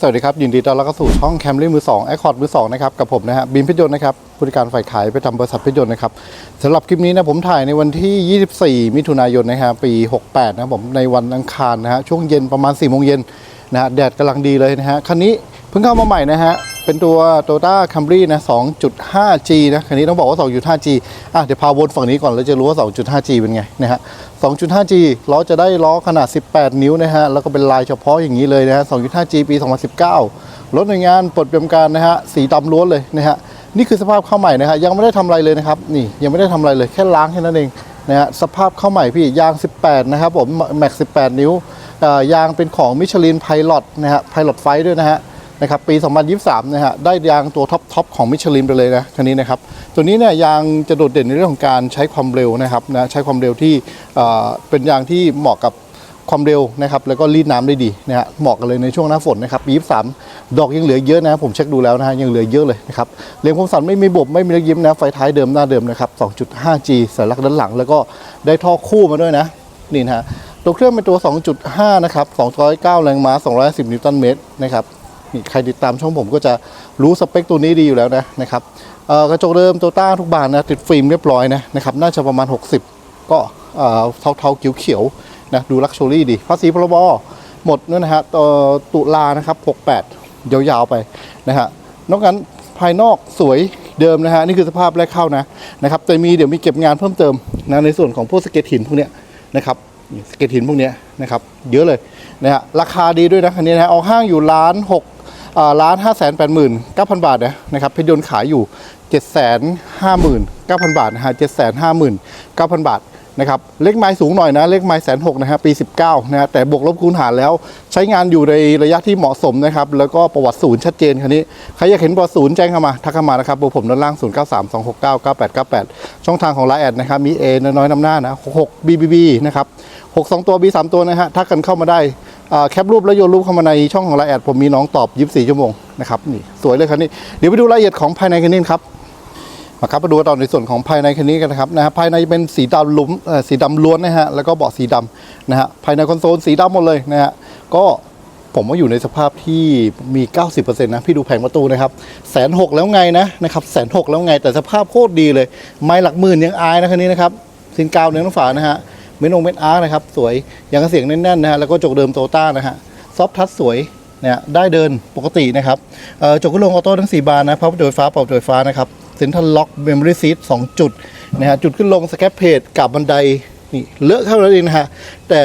สวัสดีครับ ยินดีต้อนรับเข้าสู่ช่องแคมรี่มือ2แอคคอร์ดมือ2นะครับกับผมนะฮะบินพิจนต์นะครับผู้จัดการฝ่ายขายไปทำบริษัทพิจนต์นะครับสำหรับคลิปนี้นะผมถ่ายในวันที่ 24 มิถุนายนนะฮะปี 68 นะครับผมในวันอังคารนะฮะช่วงเย็นประมาณ4โมงเย็นนะฮะแดดกำลังดีเลยนะฮะคันนี้เพิ่งเข้ามาใหม่นะฮะ เป็นตัว Toyota Camry นะ 2.5G นะ คันนี้ต้องบอกว่า 2.5G อะ เดี๋ยวพาวนฝั่งนี้ก่อน แล้วจะรู้ว่า 2.5G เป็นไงนะฮะ 2.5G ล้อจะได้ล้อขนาด 18 นิ้วนะฮะ แล้วก็เป็นลายเฉพาะอย่างนี้เลยนะฮะ 2.5G ปี 2019 รถหน่วยงานปลดประจำการนะฮะ สีดำล้วนเลยนะฮะ นี่คือสภาพเข้าใหม่นะฮะ ยังไม่ได้ทำอะไรเลยนะครับ นี่ ยังไม่ได้ทำอะไรเลย แค่ล้างแค่นั้นเอง นะฮะ สภาพเข้าใหม่พี่ ยาง 18 นะครับผม แม็ก 18 นิ้วอ่อยางเป็นของมิชลินไพลอตนะฮะไพลอตไฟด้วยนะฮะ นะครับปี 2023 นะฮะได้ยางตัวท็อปทอปของมิชลินไปเลยนะคันนี้นะครับตัวนี้เนี่ยยางจะโดดเด่นในเรื่องของการใช้ความเร็วนะครับนะใช้ความเร็วที่เอ่อเป็นยางที่เหมาะกับความเร็วนะครับแล้วก็รีดน้ำได้ดีนะฮะเหมาะกันเลยในช่วงหน้าฝนนะครับปี23ดอกยังเหลือเยอะนะผมเช็คดูแล้วนะฮะยังเหลือเยอะเลยนะครับเรียงคมสันไม่มีบบไม่มีเล็กยิ้มนะไฟท้ายเดิมหน้าเดิมนะครับ 2.5G สัญลักด้านหลัง แล้วก็ได้ท่อคู่มาด้วยนะนี่นะฮะตัวเครื่องเป็นตัว 2.5 นะครับ 209 แรงม้า 210 นิวตันเมตรนะครับ ใครติดตามช่องผมก็จะรู้สเปคตัวนี้ดีอยู่แล้วนะนะครับกระจกเดิมโตต้าทุกบานนะติดฟิล์มเรียบร้อยนะนะครับน่าจะประมาณ 60 ก็เอ่อเทาๆเขียวนะดูลักชัวรี่ดี ภาษีพรบหมดนั่นนะฮะตุลานะครับ68 ยาวๆไปนะฮะนอกนั้นภายนอกสวยเดิมนะฮะนี่คือสภาพแรกเข้านะนะครับแต่มีเดี๋ยวมีเก็บงานเพิ่มเติมนะในส่วนของพวกสเก็ตหินพวกเนี้ยนะครับสเก็ตหินพวกเนี้ยนะครับเยอะเลยนะฮะราคาดีด้วยนะคันนี้นะออกห้างอยู่ล้านหก ล้านห้าแสนแปดหมื่นเก้าพันบาทนะนะครับเพชรยนต์ขายอยู่เจ็ดแสนห้าหมื่นเก้าพันบาทนะฮะเจ็ดแสนห้าหมื่นเก้าพันบาทนะครับเลขไม้สูงหน่อยนะ เลขไม้แสนหกนะฮะปี 19นะฮะแต่บวกลบคูณหารแล้วใช้งานอยู่ในระยะที่เหมาะสมนะครับ แล้วก็ประวัติศูนย์ชัดเจนคันนี้ ใครอยากเห็นประวัติศูนย์แจ้งเข้ามา ทักเข้ามานะครับเบอร์ผมด้านล่าง 0 9 3 2 6 9 9 8 9 8 ช่องทางของไลน์แอดนะครับ มี A น้อยๆนำหน้านะ 6 BBB นะครับ 62 ตัว B 3 ตัวนะฮะทักกันเข้ามาได้ แคปรูปแล้วโยนรูปเข้ามาในช่องของไลน์แอดผมมีน้องตอบ 24 ชั่วโมงนะครับนี่สวยเลยคันนี้เดี๋ยวไปดูรายละเอียดของภายในคันนี้ครับมาครับมาดูตอนในส่วนของภายในคันนี้กันนะครับนะฮะภายในเป็นสีดำลุ้มสีดำล้วนนะฮะแล้วก็เบาะสีดำนะฮะภายในคอนโซลสีดำหมดเลยนะฮะก็ผมว่าอยู่ในสภาพที่มี 90%นะพี่ดูแผงประตูนะครับแสนหกแล้วไงนะนะครับแสนหกแล้วไงแต่สภาพโคตรดีเลย ไม่หลักหมื่นยังอายนะคันนี้นะครับซินกาวเนื้อน้ำฝานะฮะ เมนองเมนอาร์นะครับสวยอย่างเสียงแน่นๆนะฮะแล้วก็จกเดิมโตต้านะฮะซอฟทัชสวยเนี่ยได้เดินปกตินะครับจกกระลงออโต้ทั้ง 4 บานนะพับโดยฟ้าเป่าโดยฟ้านะครับเซ็นทรัลล็อกเมมโมรี่ซีทสองจุดนะฮะจุดขึ้นลงสแคปเพจกับบันไดนี่เลอะเข้าแล้วเองนะฮะแต่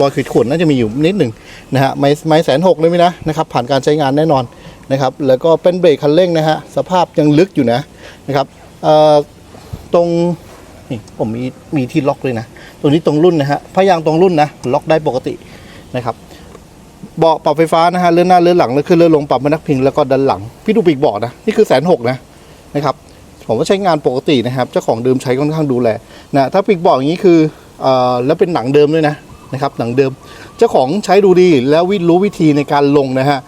รอยขีดข่วนน่าจะมีอยู่นิดหนึ่งนะฮะไม่ไม่แสนหกเลยไหมนะนะครับผ่านการใช้งานแน่นอนนะครับแล้วก็เป็นเบรกคันเร่งนะฮะสภาพยังลึกอยู่นะนะครับตรงนี่ผมมีมีที่ล็อกเลยนะ ตัวนี้ตรงรุ่นนะฮะพยางตรงรุ่นนะล็อกได้ปกตินะครับเบาะปรับไฟฟ้านะฮะเลื่อนหน้าเลื่อนหลังเลื่อนขึ้นเลื่อนลงปรับมานักพิงแล้วก็ดันหลังพี่ดูปีกเบาะนะนี่คือแสนหกนะนะครับผมว่าใช้งานปกตินะครับเจ้าของเดิมใช้ค่อนข้างดูแลนะถ้าปีกเบาะอย่างนี้คือเอ่อแล้วเป็นหนังเดิมด้วยนะนะครับหนังเดิม เจ้าของใช้ดูดีแล้ววิรู้วิธีในการลงนะฮะ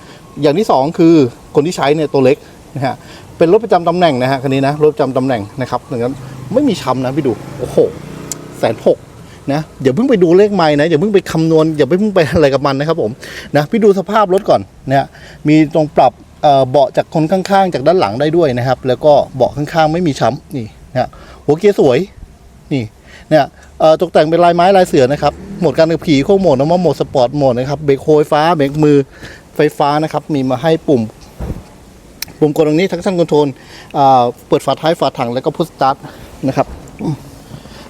อย่างที่สองคือคนที่ใช้เนี่ยตัวเล็กนะฮะเป็นรถประจำตำแหน่งนะฮะคันนี้นะรถประจำตำแหน่งนะครับดังนั้นไม่มีช้ำนะพี่ดูโอ้โหแสนหก นะอย่าเพิ่งไปดูเลขไม้นะอย่าเพิ่งไปคำนวณอย่าเพิ่งไปอะไรกับมันนะครับผมนะพี่ดูสภาพรถก่อนนะมีตรงปรับเบาะจากคนข้างๆ จากด้านหลังได้ด้วยนะครับ แล้วก็เบาะข้างๆ ไม่มีช้ำนี่นะหัวเกียร์สวยนี่เนี่ยตกแต่งเป็นลายไม้ลายเสือนะครับโหมดการขับขี่โค้งโหมดนะว่าโหมดสปอร์ตโหมดนะครับเบรกโฮไฟฟ้าเบรกมือไฟฟ้านะครับมีมาให้ปุ่มปุ่มกดตรงนี้ทั้งชั้นคอนโทรลเปิดฝาท้ายฝาถังแล้วก็พุชสตาร์ทนะครับ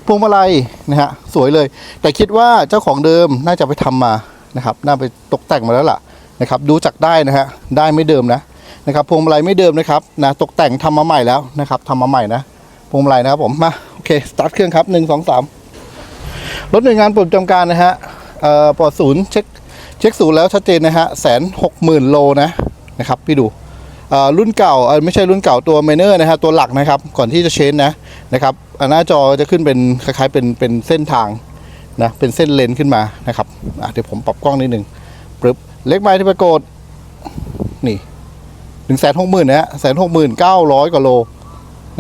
พวงมาลัยนะฮะสวยเลย แต่คิดว่าเจ้าของเดิมน่าจะไปทำมานะครับ น่าไปตกแต่งมาแล้วล่ะนะครับ ดูจากได้นะฮะได้ไม่เดิมนะนะครับพวงมาลัยไม่เดิมนะครับนะตกแต่งทำมาใหม่แล้วนะครับทำมาใหม่นะพวงมาลัยนะครับผมมาโอเคสตาร์ทเครื่องครับหนึ่งสองสามรถหน่วยงานปลดประจำการนะฮะเอ่อปลอดศูนย์เช็คเช็คศูนย์แล้วชัดเจนนะฮะแสนหกหมื่นโลนะนะครับพี่ดูเอ่อรุ่นเก่าไม่ใช่รุ่นเก่าตัวเมเนอร์นะฮะตัวหลักนะครับก่อนที่จะเชนนะ นะครับหน้าจอจะขึ้นเป็นคล้ายๆเป็นเป็นเส้นทางนะเป็นเส้นเลนขึ้นมานะครับเดี๋ยวผมปรับกล้องนิดหนึ่งปึ๊บเล็กไม้ที่ปรากฏนี่หนึ่งแสนหกหมื่นนะฮะแสนหกหมื่นเก้าร้อยกว่าโล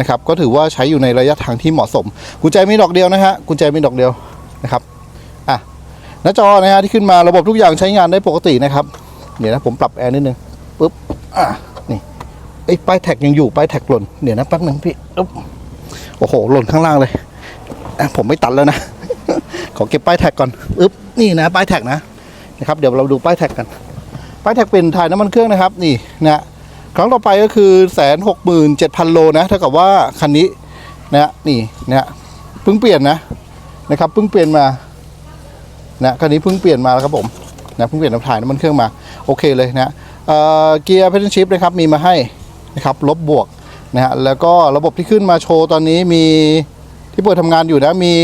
นะครับก็ถือว่าใช้อยู่ในระยะทางที่เหมาะสม กุญแจมีดอกเดียวนะฮะกุญแจมีดอกเดียวนะครับอะหน้าจอนะฮะที่ขึ้นมาระบบทุกอย่างใช้งานได้ปกตินะครับเดี๋ยวนะผมปรับแอร์นิดนึงปุ๊บอะนี่ไอ้ป้ายแท็กยังอยู่ป้ายแท็กหล่นเดี๋ยวนะแป๊บนึงพี่อุ๊บ โอ้โห หล่นข้างล่างเลย ผมไม่ตัดแล้วนะ ขอเก็บป้ายแท็กก่อนอึ๊บนี่นะป้ายแท็กนะนะครับเดี๋ยวเราดูป้ายแท็กกันป้ายแท็กเป็นถ่ายน้ำมันเครื่องนะครับ นี่นะครั้งต่อไปก็คือแสนหกหมื่นเจ็ดพันโลนะเท่ากับว่าคันนี้นะนี่นะเพิ่งเปลี่ยนนะนะครับเพิ่งเปลี่ยนมานะคันนี้เพิ่งเปลี่ยนมาแล้วครับผมนะเพิ่งเปลี่ยนน้ำถ่ายน้ำมันเครื่องมาโอเคเลยนะเอ่อเกียร์เพนชิพนะครับมีมาให้นะครับลบบวก นะฮะแล้วก็ระบบที่ขึ้นมาโชว์ตอนนี้มีที่เปิดทำงานอยู่นะมี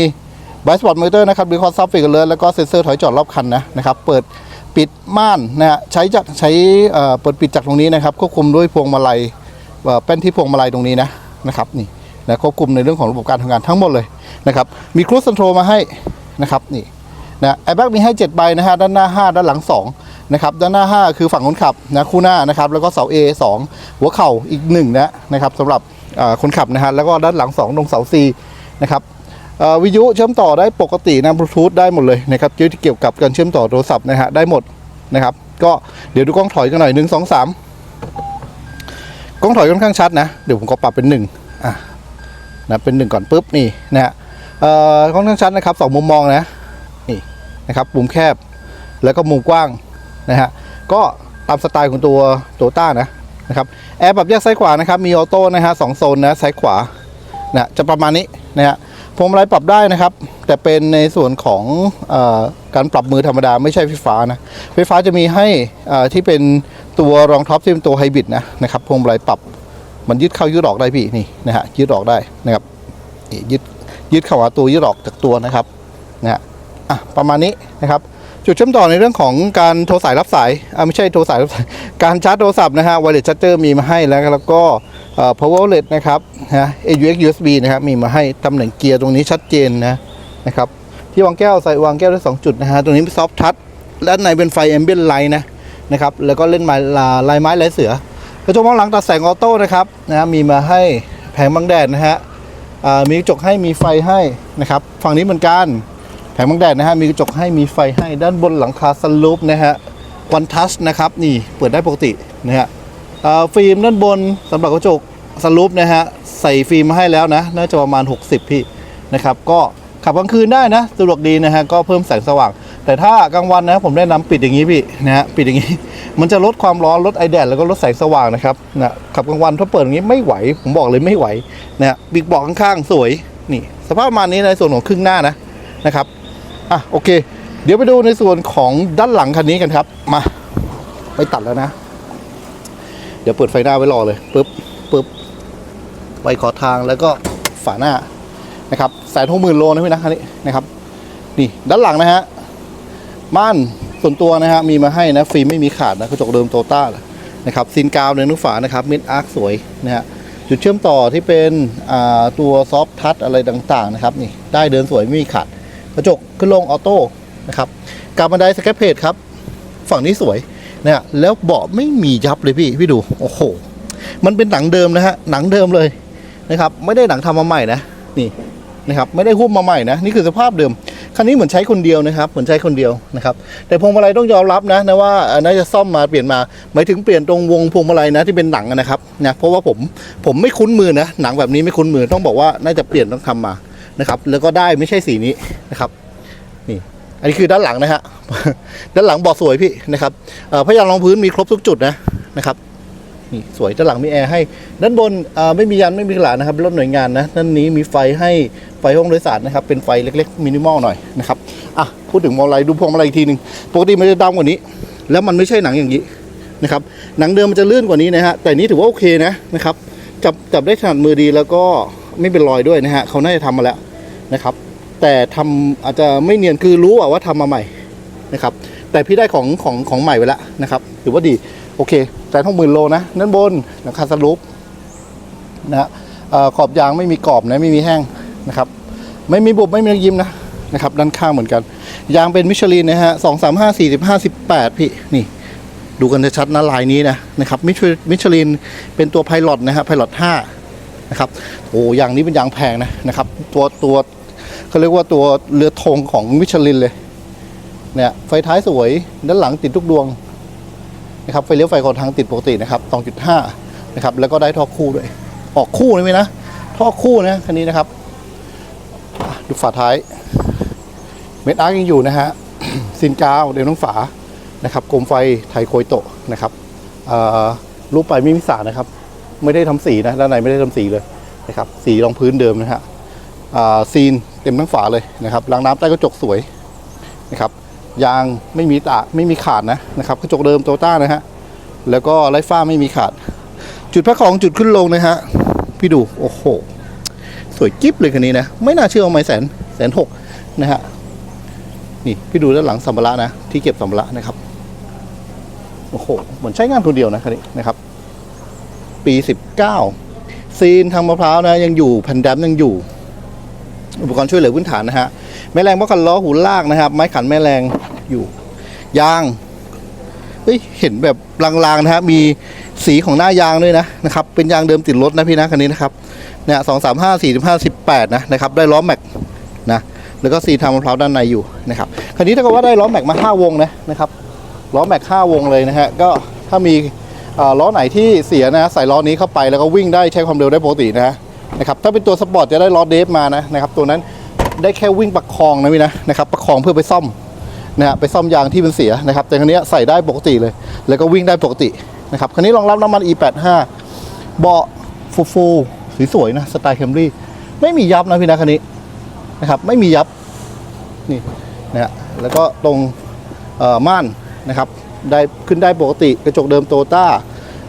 ไบสปอร์ตมอเตอร์นะครับดีคอซับฟิกเลยแล้วก็เซ็นเซอร์ถอยจอดรอบคันนะนะครับเปิดปิดม่านนะฮะใช้จากใช้เอ่อเปิดปิดจากตรงนี้นะครับควบคุมด้วยพวงมาลัยเอ่อแป้นที่พวงมาลัยตรงนี้นะนะครับนี่นะควบคุมในเรื่องของระบบการทำงานทั้งหมดเลยนะครับมีครู i คอนโทรลมาให้นะครับนี่นะแอร์แบ็กมีให้ 7 ใบนะฮะด้านหน้า 5 ด้านหลัง 2 นะครับด้านหน้า 5 คือฝั่งคนขับนะคู่หน้านะครับแล้วก็เสา A 2 หัวเข่าอีก1นะนะครับสำหรับคนขับนะฮะแล้วก็ด้านหลัง2ตรงเสา C นะครับวิทยุเชื่อมต่อได้ปกตินะบลูทูธได้หมดเลยนะครับที่เกี่ยวกับการเชื่อมต่อโทรศัพท์นะฮะได้หมดนะครับก็เดี๋ยวดูกล้องถอยกันหน่อยหนึ่งสองสามกล้องถอยค่อนข้างชัดนะ เดี๋ยวผมก็ปรับเป็นหนึ่งอะนะเป็นหนึ่งก่อนปุ๊บนี่นะฮะเอ่อค่อนข้างชัดนะครับสองมุมมองนะนี่นะครับมุมแคบแล้วก็มุมกว้าง นะฮะก็ตามสไตล์ของตัวโตต้านะนะครับแอร์ปรับแยกซ้ายขวานะครับมีออโต้นะฮะสองโซนนะซ้ายขวานะจะประมาณนี้นะฮะพวงมาลัยปรับได้นะครับ แต่เป็นในส่วนของอการปรับมือธรรมดาไม่ใช่ไฟฟ้านะไฟฟ้าจะมีให้อ่อที่เป็นตัวรองท็อปที่เป็นตัวไฮบริดนะนะครับพวงมาลัยปรับมันยึดเข้ายึดออกได้พี่นี่นะฮะยึดออกได้นะครับอียึดยึดเข้าหาตัวยึดออกจากตัวนะครับนะฮะอะประมาณนี้นะครับ จุดเชื่อมต่อในเรื่องของการโทรสายรับสายอ่าไม่ใช่โทรสายรับสายการชาร์จโทรศัพท์นะฮะ wireless charger มีมาให้แล้วแล้วก็เอ่อ power outlet นะครับนะ AUX USB นะครับมีมาให้ตำแหน่งเกียร์ตรงนี้ชัดเจนนะนะครับที่วางแก้วใส่วางแก้วได้สองจุดนะฮะตรงนี้เป็นซอฟทัชและในเป็นไฟ ambient light นะนะครับแล้วก็เล่นไม้ลายไม้ลายเสือกระจกมองหลังตัดแสงออโต้นะครับนะมีมาให้แผงบังแดดนะฮะมีกระจกให้มีไฟให้นะครับฝั่งนี้เหมือนกัน แผงบังแดดนะฮะมีกระจกให้มีไฟให้ด้านบนหลังคาสลูปนะฮะวันทัชนะครับนี่เปิดได้ปกตินะฮะฟิล์มด้านบนสำหรับกระจกสลูปนะฮะใส่ฟิล์มมาให้แล้วนะน่าจะประมาณ 60 พี่นะครับก็ขับกลางคืนได้นะสะดวกดีนะฮะก็เพิ่มแสงสว่าง แต่ถ้ากลางวันนะผมแนะนำปิดอย่างนี้พี่นะฮะปิดอย่างนี้ มันจะลดความร้อนลดไอแดดแล้วก็ลดแสงสว่างนะครับนะขับกลางวันถ้าเปิดอย่างนี้ไม่ไหว ผมบอกเลยไม่ไหวนะฮะบิ๊กบอกข้างๆสวยนี่ สภาพประมาณนี้ในส่วนของครึ่งหน้านะนะครับ อะโอเค เดี๋ยวไปดูในส่วนของด้านหลังคันนี้กันครับ มาไม่ตัดแล้วนะ เดี๋ยวเปิดไฟหน้าไว้รอเลยปึ๊บปึ๊บไฟขอทางแล้วก็ฝาหน้านะครับแสนหกหมื่นโลนะพี่นะคันนี้นะครับนี่ด้านหลังนะฮะม่านส่วนตัวนะฮะมีมาให้นะฟิลไม่มีขาดนะกระจกเดิมโตต้านะครับซีนกาวในนุฝานะครับมิดอาร์คสวยนะฮะจุดเชื่อมต่อที่เป็นตัวซอฟทัชอะไรต่างๆนะครับนี่ได้เดินสวยไม่มีขาด กระจกขึ้นลงออโต้นะครับกาบบันไดสแคปเพจครับ ฝั่งนี้สวยนะแล้วเบาะไม่มียับเลยพี่พี่ดูโอ้โห มันเป็นหนังเดิมนะฮะหนังเดิมเลยนะครับ ไม่ได้หนังทำมาใหม่นะนี่นะครับไม่ได้หุ้มมาใหม่นะนี่คือสภาพเดิมคันนี้เหมือนใช้คนเดียวนะครับเหมือนใช้คนเดียวนะครับแต่พวงมาลัยต้องยอมรับนะนะว่าน่าจะซ่อมมาเปลี่ยนมาหมายถึงเปลี่ยนตรงวงพวงมาลัยนะที่เป็นหนังนะครับนะเพราะว่าผมผมไม่คุ้นมือนะหนังแบบนี้ไม่คุ้นมือต้องบอกว่าน่าจะเปลี่ยนต้องทำมา นะครับ แล้วก็ได้ไม่ใช่สีนี้นะครับ นี่ อันนี้คือด้านหลังนะฮะ ด้านหลังเบาะสวยพี่นะครับพยานรองพื้นมีครบทุกจุดนะนะครับ นี่สวยด้านหลังมีแอร์ให้ ด้านบนไม่มียันไม่มีขลานะครับรถหน่วยงานนะด้านนี้มีไฟให้ไฟห้องโดยสารนะครับ เป็นไฟเล็กๆมินิมอลหน่อยนะครับ อะพูดถึงมอลไลดูพวงมาลัยอีกทีหนึ่งปกติมันจะดำกว่านี้ แล้วมันไม่ใช่หนังอย่างนี้นะครับ หนังเดิมมันจะลื่นกว่านี้นะฮะ แต่นี้ถือว่าโอเคนะนะครับ จับจับได้ถนัดมือดีแล้วก็ ไม่เป็นรอยด้วยนะฮะเขาน่าจะทำมาแล้วนะครับ แต่ทำอาจจะไม่เนียนคือรู้ว่าทำมาใหม่นะครับ แต่พี่ได้ของของของใหม่ไปแล้วนะครับถือว่าดีโอเคแต่ท้องหมื่นโลนะด้านบนหลังคาสลูปนะฮะขอบยางไม่มีกรอบนะไม่มีแห้งนะครับ ไม่มีบุบไม่มีรอยยิ้มนะนะครับ ด้านข้างเหมือนกัน ยางเป็นมิชลินนะฮะสองสามห้าสี่สิบห้าสิบแปดพี่นี่ดูกันชัดๆนะลายนี้นะนะครับมิชมิชลินเป็นตัวไพลอตนะฮะไพลอตห้า นะครับโอ้ยางนี้เป็นยางแพงนะนะครับ ตัวตัวเขาเรียกว่าตัวเรือธงของมิชลินเลยเนี่ยไฟท้ายสวยด้านหลังติดทุกดวงนะครับไฟเลี้ยวไฟขอทางติดปกตินะครับ 2.5 นะครับ แล้วก็ได้ท่อคู่ด้วย ออกคู่นะพี่นะท่อคู่นะคันนี้นะครับ ดูฝาท้าย เม็ดอาร์กยังอยู่นะฮะซินกาวเดิมทั้งฝานะครับโคมไฟไทยโคยโตะนะครับอ่อรูปไปไม่มีสานะครับ ไม่ได้ทำสีนะด้านในไม่ได้ทำสีเลยนะครับสีรองพื้นเดิมนะฮะซีนเต็มทั้งฝาเลยนะครับล้างน้ำใต้กระจกสวยนะครับยางไม่มีตะไม่มีขาดนะนะครับกระจกเดิมโตต้านะฮะแล้วก็ไร้ฝ้าไม่มีขาด จุดพักของจุดขึ้นลงนะฮะพี่ดูโอ้โหสวยกิ๊บเลยคันนี้นะไม่น่าเชื่อว่าไม่แสนแสนหกนะฮะนี่พี่ดูด้านหลังสัมภาระนะที่เก็บสัมภาระนะครับโอ้โหเหมือนใช้งานคนเดียวนะคันนี้นะครับ ปีสิบเก้าซีนทางมะพร้าวนะยังอยู่แผ่นแดมยังอยู่ อุปกรณ์ช่วยเหลือพื้นฐานนะฮะแม่แรงบล็อกกันล้อหูลากนะครับ ไม้ขันแม่แรงอยู่ยางเฮ้ยเห็นแบบลางๆนะฮะมีสีของหน้ายางด้วยนะนะครับเป็นยางเดิมติดรถนะพี่นะคันนี้นะครับเนี่ยสองสามห้าสี่สิบห้าสิบแปดนะนะครับได้ล้อแม็กนะแล้วก็ซีทางมะพร้าวด้านในอยู่นะครับคันนี้ถ้าเกิดว่าได้ล้อแม็กมาห้าวงนะนะครับล้อแม็กห้าวงเลยนะฮะก็ถ้ามี ล้อไหนที่เสียนะใส่ล้อนี้เข้าไปแล้วก็วิ่งได้ใช้ความเร็วได้ปกตินะนะครับถ้าเป็นตัวสปอร์ตจะได้ล้อเดฟมานะนะครับตัวนั้นได้แค่วิ่งประคองนะพี่นะนะครับประคองเพื่อไปซ่อมนะฮะไปซ่อมยางที่มันเสียนะครับ แต่คันนี้ใส่ได้ปกติเลย แล้วก็วิ่งได้ปกตินะครับคันนี้รองรับน้ำมัน E85 เบาะฟูฟูสวยๆนะสไตล์แคมรี่ไม่มียับนะพี่นะคันนี้นะครับไม่มียับนี่นะฮะแล้วก็ตรงม่านนะครับ ได้ขึ้นได้ปกติกระจกเดิมโตต้า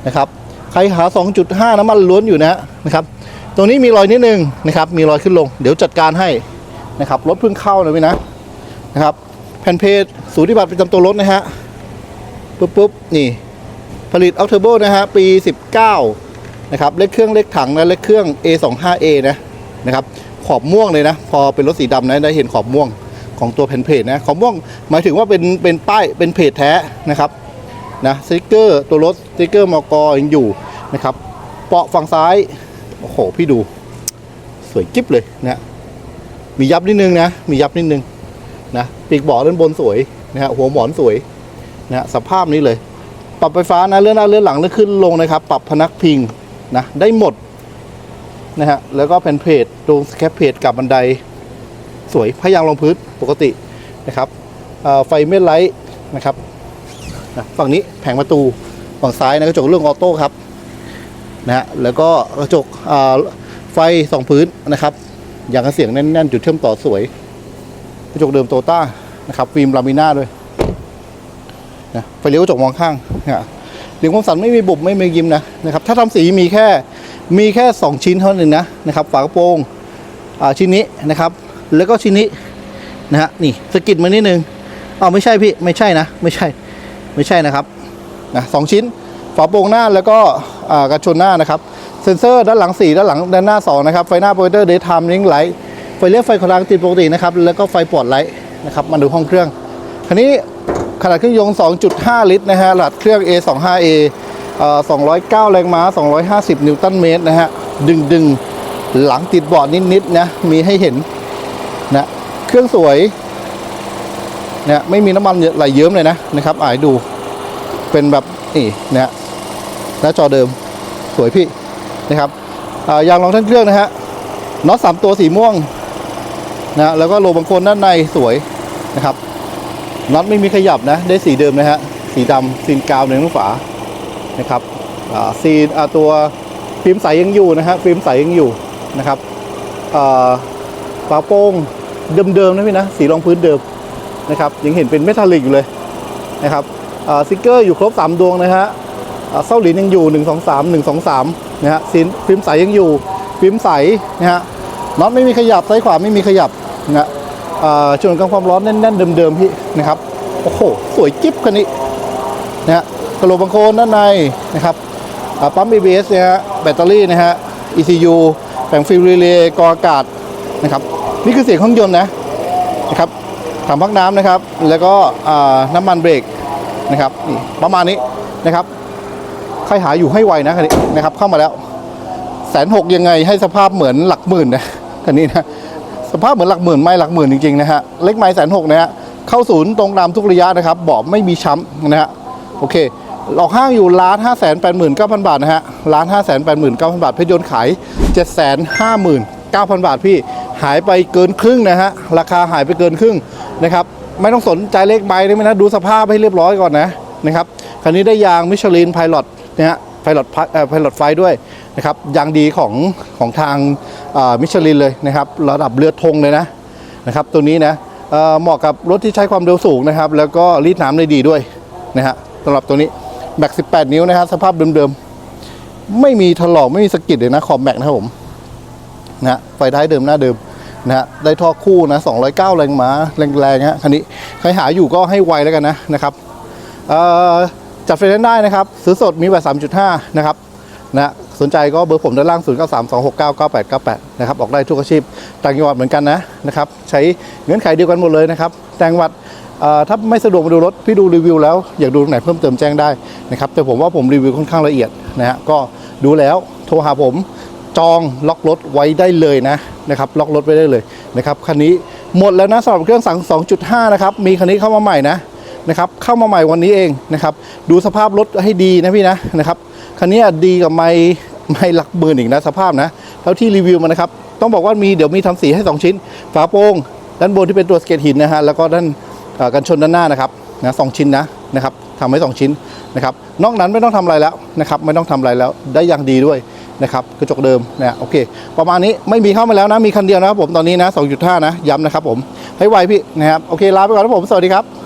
นะครับใครหา 2.5 น้ำมันล้วนอยู่นะฮะนะครับตรงนี้มีรอยนิดนึงนะครับมีรอยขึ้นลง เดี๋ยวจัดการให้นะครับรถเพิ่งเข้านะพี่นะนะครับแผ่นเพจสูติบัตรประจำตัวรถนะฮะปุ๊บปุ๊บนี่ผลิตอัลเทอร์โบนะฮะปี 19นะครับเล็กเครื่องเล็กถังนะเล็กเครื่อง A25A นะนะครับขอบม่วงเลยนะ พอเป็นรถสีดำนะได้เห็นขอบม่วง ของตัวแผ่นเพจนะขอบม่วงหมายถึงว่าเป็นเป็นป้ายเป็นเพจแท้นะครับนะสติกเกอร์ตัวรถสติกเกอร์มกอยังอยู่นะครับเปาะฝั่งซ้ายโอ้โหพี่ดู สวยกิ๊บเลยนะมียับนิดนึงนะมียับนิดนึงนะปีกเบาะด้านบนสวยนะฮะหัวหมอนสวยนะฮะสภาพนี้เลย ปรับไฟฟ้านะเลื่อนหน้าเลื่อนหลังเลื่อนขึ้นลงนะครับ ปรับพนักพิงนะได้หมดนะฮะแล้วก็แผ่นเพจตรงสแคปเพจกับบันได สวยพยางรองพื้นปกตินะครับไฟเม็ดไลท์นะครับฝั่งนี้แผงประตูฝั่งซ้ายนะกระจกเรื่องออโต้ครับนะฮะแล้วก็กระจกไฟสองพื้นนะครับ อย่างกระเสียงแน่นๆ จุดเชื่อมต่อสวย กระจกเดิมโตต้านะครับฟิล์มลามิน่าด้วยนะไฟเลี้ยวกระจกมองข้างนะเหลียงคมสันไม่มีบุบไม่มียิ้มนะนะครับ ถ้าทำสีมีแค่มีแค่ 2 ชิ้นเท่านั้นนะนะครับ ฝากระโปรงชิ้นนี้นะครับ แล้วก็ชิ้นนี้นะฮะนี่สกิดมานิดนึงอ๋อไม่ใช่พี่ไม่ใช่นะ ไม่ใช่ ไม่ใช่นะครับนะสองชิ้นฝาโปรงหน้าแล้วก็กระชนหน้านะครับเซ็นเซอร์ด้านหลังสี่ด้านหลังด้านหน้าสองนะครับ ไฟหน้าโปรเจคเตอร์เดย์ไทม์ลิงไลท์ไฟเลี้ยวไฟขอทางติดปกตินะครับ แล้วก็ไฟปลอดไลท์นะครับมาดูห้องเครื่อง คันนี้ขนาดเครื่องยนต์ 2.5 ลิตรนะฮะหลัดเครื่อง A25A เอ่อ209 แรงม้า 250 นิวตันเมตรนะฮะดึงดึงหลังติดเบาะนิดๆนะมีให้เห็น เครื่องสวยเนะไม่มีน้ำมันไหลเยิ้มเลยนะนะครับอ่ายดูเป็นแบบนี่เนะฮะหน้าจอเดิมสวยพี่นะครับอ่ายางรองท่านเครื่องนะฮะน็อตสามตัวสีม่วงนะแล้วก็โลบังโคนด้านในสวยนะครับน็อตไม่มีขยับนะ ได้สีเดิมนะฮะสีดำซีนกาวในทั้งฝานะครับซีนตัวฟิล์มใสยังอยู่นะฮะฟิล์มใสยังอยู่นะครับฝาโป้ง เดิมๆนะพี่นะสีรองพื้นเดิมนะครับยังเห็นเป็นเมทัลลิกอยู่เลยนะครับอ่าสติกเกอร์อยู่ครบ 3 ดวงนะฮะเส้าหลินยังอยู่ 1 2 3 1 2 3นะฮะซีฟิล์มใสยังอยู่ฟิล์มใสนะฮะน็อตไม่มีขยับซ้ายขวาไม่มีขยับนะฮะอ่าช่วงกลางความร้อนแน่นๆเดิมๆพี่นะครับโอ้โหสวยจิ๊บคันนี้นะฮะกระโหลกบังโคนด้านในนะครับปั๊ม ABS เนี่ยฮะแบตเตอรี่นะฮะ ECU แผงฟิลรีเลย์กออากาศนะครับนี่คือเสียงเครื่องยนต์นะนะครับถังพักน้ำนะครับ แล้วก็น้ำมันเบรกนะครับนี่ประมาณนี้นะครับใครหาอยู่ให้ไวนะคันนี้นะครับ เข้ามาแล้วแสนหกยังไงให้สภาพเหมือนหลักหมื่นนะคันนี้นะสภาพเหมือนหลักหมื่นไม่หลักหมื่นจริงๆนะฮะเล็กไม้แสนหกนะฮะเข้าศูนย์ตรงตามทุกระยะนะครับบาะไม่มีช้ำนะฮะโอเคหลอกห้างอยู่ล้านห้าแสนแปดหมื่นเก้าพันบาทนะฮะล้านห้าแสนแปดหมื่นเก้าพันบาทเพชรยนต์ขายเจ็ดแสนห้าหมื่นเก้าพันบาทพี่ หายไปเกินครึ่งนะฮะราคาหายไปเกินครึ่งนะครับไม่ต้องสนใจเลขใบได้ไหมนะดูสภาพให้เรียบร้อยก่อนนะนะครับคันนี้ได้ยางมิชลินไพลอตนะฮะไพลอตไพลอตไฟด้วยนะครับยางดีของของทางมิชลินเลยนะครับระดับเลือดธงเลยนะนะครับตัวนี้นะเอ่อเหมาะกับรถที่ใช้ความเร็วสูงนะครับ แล้วก็รีดน้ำได้ดีด้วยนะฮะสำหรับตัวนี้แม็ก18 นิ้วนะฮะสภาพเดิมๆ ไม่มีถลอกไม่มีสกิดเลยนะขอบแม็กนะครับผมนะไฟท้ายเดิมหน้าเดิม นะฮะได้ท่อคู่นะ209 แรงม้าแรงๆฮะคันนี้ใครหาอยู่ก็ให้ไวแล้วกันนะนะครับจัดไฟแนนซ์ได้นะครับซื้อสดมีแบบ3.5 นะครับนะสนใจก็เบอร์ผมด้านล่าง 0 9 3 2 6 9 9 8 9 8 นะครับ ออกได้ทุกอาชีพต่างจังหวัดเหมือนกันนะนะครับ ใช้เงื่อนไขเดียวกันหมดเลยนะครับต่างจังหวัดถ้าไม่สะดวกมาดูรถ พี่ดูรีวิวแล้ว อยากดูตรงไหนเพิ่มเติมแจ้งได้นะครับ แต่ผมว่าผมรีวิวค่อนข้างละเอียดนะฮะก็ดูแล้วโทรหาผม จองล็อกรถไว้ได้เลยนะนะครับล็อกรถไว้ได้เลยนะครับคันนี้หมดแล้วนะสำหรับเครื่องสั่ง2.5 นะครับ มีคันนี้เข้ามาใหม่นะนะครับเข้ามาใหม่วันนี้เองนะครับ ดูสภาพรถให้ดีนะพี่นะนะครับคันนี้ดีกับไม่ไม่หลักหมื่นอีกนะสภาพนะเท่าที่รีวิวมานะครับ ต้องบอกว่ามีเดี๋ยวมีทำสีให้ 2 ชิ้น ฝาโปร่งด้านบนที่เป็นตัวสเก็ตหินนะฮะแล้วก็ด้านกันชนด้านหน้านะครับนะสองชิ้นนะนะครับทำให้ 2 ชิ้นนะครับนอกนั้นไม่ต้องทำอะไรแล้วนะครับไม่ต้องทำอะไรแล้วได้อย่างดีด้วย นะครับกระจกเดิมนะโอเค ประมาณนี้ไม่มีเข้ามาแล้วนะมีคันเดียวนะครับผมตอนนี้นะ2.5นะย้ำนะครับผมให้ไวพี่นะครับโอเคลาไปก่อนครับผมสวัสดีครับ